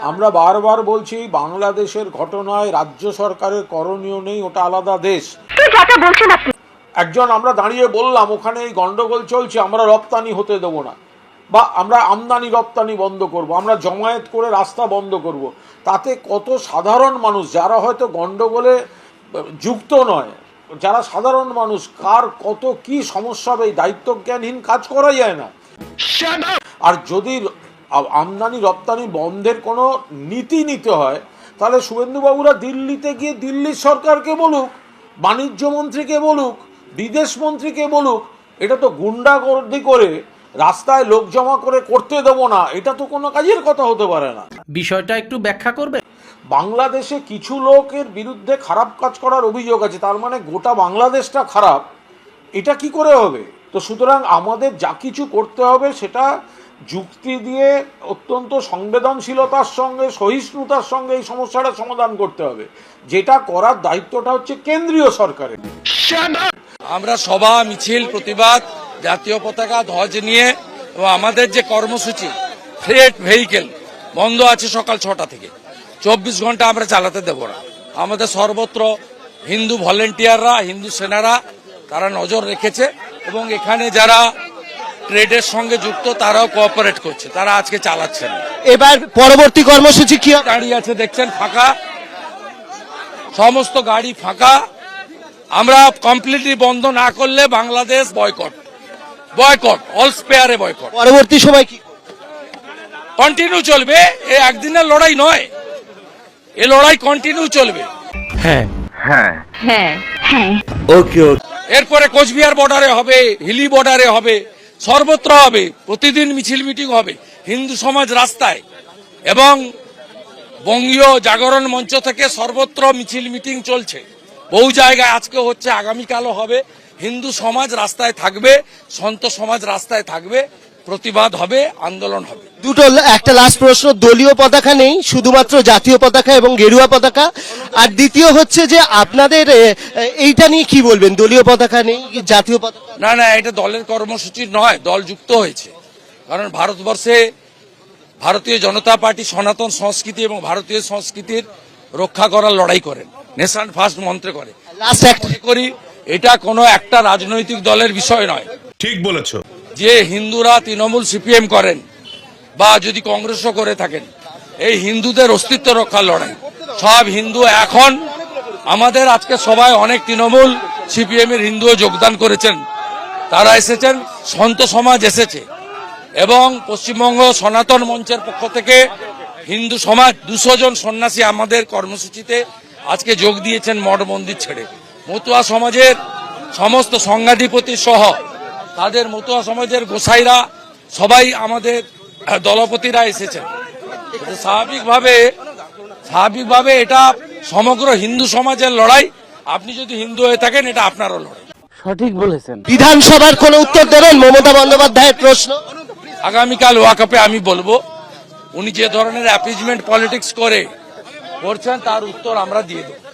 আমরা বারবার বলছি বাংলাদেশের ঘটনায় রাজ্য সরকারের করণীয় নেই ওটা আলাদা দেশ। একজন আমরা দাঁড়িয়ে বললাম ওখানে এই গন্ডগোল চলছে আমরা রপ্তানি হতে দেবো না। বা আমরা আমদানি রপ্তানি বন্ধ করব আমরা জমায়েত করে রাস্তা বন্ধ করব। তাতে কত সাধারণ মানুষ যারা হয়তো গন্ডগোলে যুক্ত নয় যারা সাধারণ মানুষ কার কত কি সমস্যা হবে এই দায়িত্বজ্ঞানহীন কাজ করা যায় না। আর যদি আমদানি রপ্তানি বন্ধের কোনো নীতি নিতে হয় তাহলে শুভেন্দুবাবুরা দিল্লিতে গিয়ে দিল্লির সরকারকে বলুক বাণিজ্য মন্ত্রীকে বলুক বিদেশ মন্ত্রীকে বলুক এটা তো গুন্ডাগর্দি করে রাস্তায় লোক জমা করে করতে দেবো না এটা তো কোনো কাজের কথা হতে পারে না। বিষয়টা একটু ব্যাখ্যা করবে? বাংলাদেশে কিছু লোকের বিরুদ্ধে খারাপ কাজ করার অভিযোগ আছে তার মানে গোটা বাংলাদেশটা খারাপ এটা কি করে হবে? তো সুতরাং আমাদের যা কিছু করতে হবে সেটা যুক্তি দিয়ে অত্যন্ত সংবেদনশীলতার সঙ্গে, সহিষ্ণুতার সঙ্গে এই সমস্যাটা সমাধান করতে হবে। যেটা করার দায়িত্বটা হচ্ছে কেন্দ্রীয় সরকারের। আমরা সভা, মিছিল, প্রতিবাদ, জাতীয় পতাকা, ধ্বজ নিয়ে এবং আমাদের যে কর্মসূচি ফ্রেট ভেহিকেল, বন্ধ আছে সকাল ছটা থেকে। চব্বিশ ঘণ্টা আমরা চালাতে দেব না। আমাদের সর্বত্র হিন্দু ভলেন্টিয়াররা, হিন্দু সেনারা, তারা নজর রেখেছে এবং এখানে যারা ট্রেডের সঙ্গে যুক্ত তারাও কোঅপারেট করছে। তারা আজকে চালাচ্ছেন এবার পরবর্তী কর্মসূচি কি? দাঁড়িয়ে আছে দেখছেন ফাঁকা। সমস্ত গাড়ি ফাঁকা। আমরা কমপ্লিটলি বন্ধ না করলে বাংলাদেশ বয়কট বয়কট অল স্পেয়ারে বয়কট পরবর্তী সময় কি? কন্টিনিউ চলবে। এ একদিনের লড়াই নয়। এ লড়াই কন্টিনিউ চলবে। হ্যাঁ। হ্যাঁ। হ্যাঁ। হ্যাঁ। ওকে এরপরে কোচবিহার বর্ডারে হবে হিলি বর্ডারে হবে। সর্বত্র হবে, প্রতিদিন মিছিল মিটিং হবে, হিন্দু সমাজ রাস্তায়। এবং বঙ্গীয় জাগরণ মঞ্চ থেকে সর্বত্র মিছিল মিটিং চলছে। বহু জায়গায় আজকে হচ্ছে, আগামীকালও হবে, হিন্দু সমাজ রাস্তায় থাকবে, সন্ত সমাজ রাস্তায় থাকবে। প্রতিবাদ হবে আন্দোলন হবে। দুটো একটা লাস্ট প্রশ্ন দলীয় পতাকা নেই শুধুমাত্র জাতীয় পতাকা এবং গেরুয়া পতাকা। আর দ্বিতীয় হচ্ছে যে আপনাদের এইটা নিয়ে কি বলবেন? দলীয় পতাকা নেই জাতীয় পতাকা? না না এটা দলের কর্মসূচি নয় দল যুক্ত হয়েছে। কারণ ভারতবর্ষে ভারতীয় জনতা পার্টি সনাতন সংস্কৃতি এবং ভারতীয় সংস্কৃতির রক্ষা করার লড়াই করেন নেশন ফার্স্ট মন্ত্রে করে। লাস্ট একটা। করি এটা কোনো একটা রাজনৈতিক দলের বিষয় নয়। ঠিক বলেছ। যে হিন্দুরা তৃণমূল সিপিএম করেন বা যদি কংগ্রেসও করে থাকেন, এই হিন্দুদের অস্তিত্ব রক্ষার লড়াই। সব হিন্দু এখন আমাদের আজকে সবাই অনেক তৃণমূল সিপিএম এর হিন্দুও যোগদান করেছেন। তারা এসেছেন, সন্ত সমাজ এসেছে এবং পশ্চিমবঙ্গ সনাতন মঞ্চের পক্ষ থেকে হিন্দু সমাজ দুশো জন সন্ন্যাসী আমাদের কর্মসূচিতে আজকে যোগ দিয়েছেন মঠ মন্দির ছেড়ে। মতুয়া সমাজের সমস্ত সংঘাধিপতি সহ তাদের মতুয়া সমাজের গোসাইরা সবাই আমাদের দলপতিরা এসেছেন। স্বাভাবিকভাবে স্বাভাবিকভাবে এটা সমগ্র হিন্দু সমাজের লড়াই। আপনি যদি হিন্দু হয়ে থাকেন এটা আপনারও লড়াই। সঠিক বলেছেন। বিধানসভার কোন উত্তর দেবেন? মমতা বন্দ্যোপাধ্যায়ের প্রশ্ন। আগামীকাল ওয়াকআপে আমি বলব উনি যে ধরনের অ্যাপিজমেন্ট পলিটিক্স করে করছেন তার উত্তর আমরা দিয়ে দেবো।